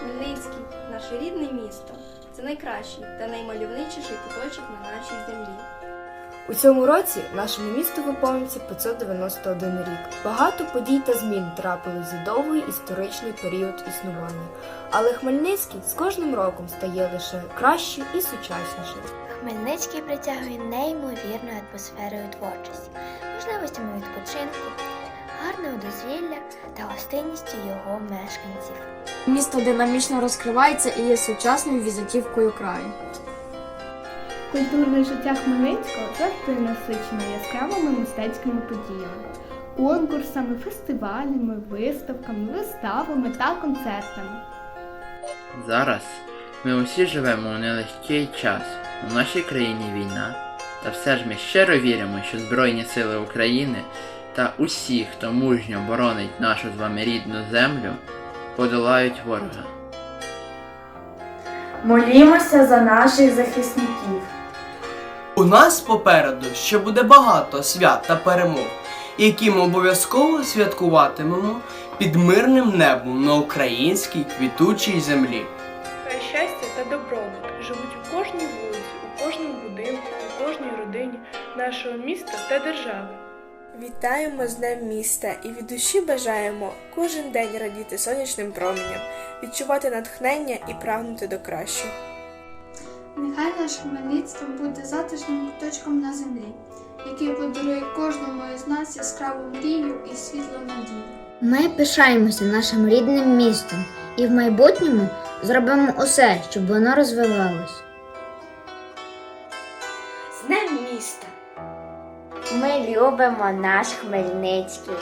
Хмельницький, наше рідне місто. Це найкращий та наймальовничіший куточок на нашій землі. У цьому році нашому місту виповниться 591 рік. Багато подій та змін трапились за довгий історичний період існування. Але Хмельницький з кожним роком стає лише краще і сучаснішим. Хмельницький притягує неймовірною атмосферою творчості, можливостями відпочинку, гарного дозвілля та гостинністю його мешканців. Місто динамічно розкривається і є сучасною візитівкою краю. Культурне життя Хмельницького завжди насичено яскравими мистецькими подіями, конкурсами, фестивалями, виставками, виставами та концертами. Зараз ми усі живемо у нелегкий час. У нашій країні війна. Та все ж ми щиро віримо, що Збройні Сили України та усі, хто мужньо боронить нашу з вами рідну землю, подолають ворога. Молімося за наших захисників. У нас попереду ще буде багато свят та перемог, які ми обов'язково святкуватимемо під мирним небом на українській квітучій землі. Хай щастя та добробут живуть у кожній вулиці, у кожному будинку, у кожній родині нашого міста та держави. Вітаємо з Днем міста і від душі бажаємо кожен день радіти сонячним променям, відчувати натхнення і прагнути до кращого. Нехай наше Хмельництво буде затишним куточком на землі, який подарує кожному із нас яскраву мрію і світлу надію. Ми пишаємося нашим рідним містом і в майбутньому зробимо усе, щоб воно розвивалось. З Днем міста! Ми любимо наш Хмельницький.